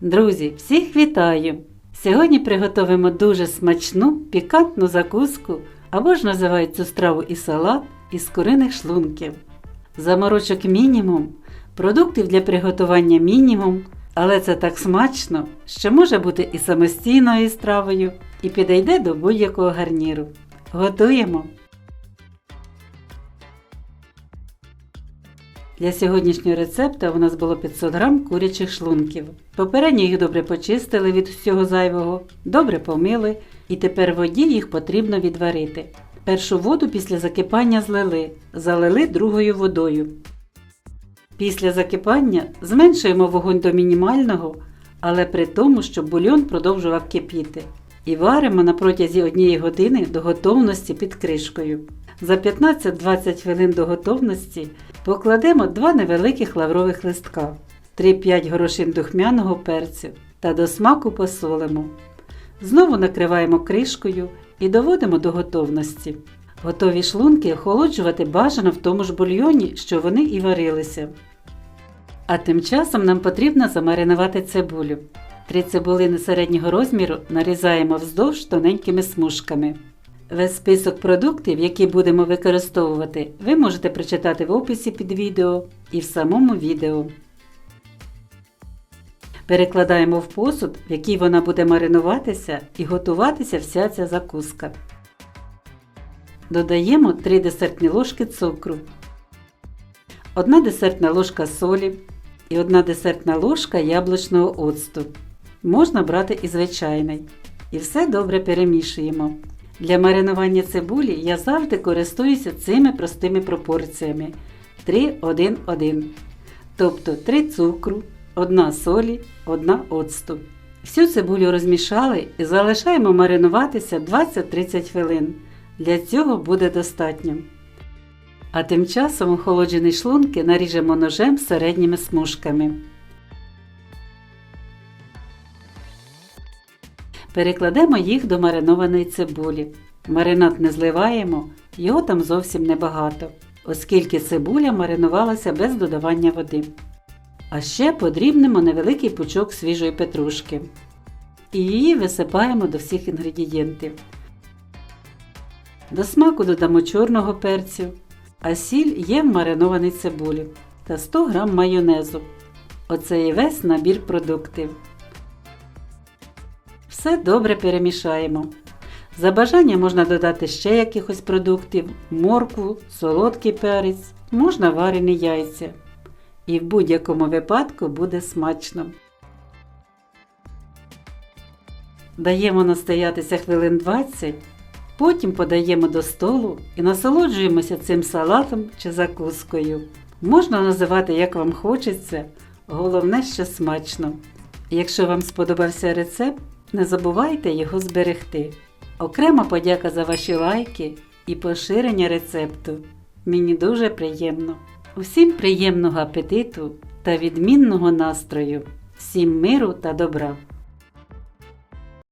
Друзі, всіх вітаю! Сьогодні приготуємо дуже смачну пікантну закуску, або ж називають цю страву і салат із куриних шлунків. Заморочок мінімум, продуктів для приготування мінімум, але це так смачно, що може бути і самостійною стравою, і підійде до будь-якого гарніру. Готуємо! Для сьогоднішнього рецепту у нас було 500 г курячих шлунків. Попередньо їх добре почистили від всього зайвого, добре помили, і тепер воді їх потрібно відварити. Першу воду після закипання злили, залили другою водою. Після закипання зменшуємо вогонь до мінімального, але при тому, щоб бульйон продовжував кипіти. І варимо на протязі однієї години до готовності під кришкою. За 15-20 хвилин до готовності покладемо два невеликих лаврових листка, 3-5 горошин духмяного перцю та до смаку посолимо. Знову накриваємо кришкою і доводимо до готовності. Готові шлунки охолоджувати бажано в тому ж бульйоні, що вони і варилися. А тим часом нам потрібно замаринувати цибулю. Три цибулини середнього розміру нарізаємо вздовж тоненькими смужками. Весь список продуктів, які будемо використовувати, ви можете прочитати в описі під відео і в самому відео. Перекладаємо в посуд, в який вона буде маринуватися і готуватися вся ця закуска. Додаємо 3 десертні ложки цукру, 1 десертна ложка солі і 1 десертна ложка яблучного оцту. Можна брати і звичайний. І все добре перемішуємо. Для маринування цибулі я завжди користуюся цими простими пропорціями 3-1-1. Тобто 3 цукру, 1 солі, 1 оцту. Всю цибулю розмішали і залишаємо маринуватися 20-30 хвилин. Для цього буде достатньо. А тим часом охолоджені шлунки наріжемо ножем середніми смужками. Перекладемо їх до маринованої цибулі. Маринад не зливаємо, його там зовсім небагато, оскільки цибуля маринувалася без додавання води. А ще подрібнемо невеликий пучок свіжої петрушки. І її висипаємо до всіх інгредієнтів. До смаку додамо чорного перцю, а сіль є в маринованій цибулі та 100 г майонезу. Оце і весь набір продуктів. Все добре перемішаємо. За бажанням можна додати ще якихось продуктів, моркву, солодкий перець, можна варені яйця. І в будь-якому випадку буде смачно. Даємо настоятися хвилин 20, потім подаємо до столу і насолоджуємося цим салатом чи закускою. Можна називати як вам хочеться, головне, що смачно. Якщо вам сподобався рецепт, не забувайте його зберегти. Окрема подяка за ваші лайки і поширення рецепту. Мені дуже приємно. Усім приємного апетиту та відмінного настрою, всім миру та добра!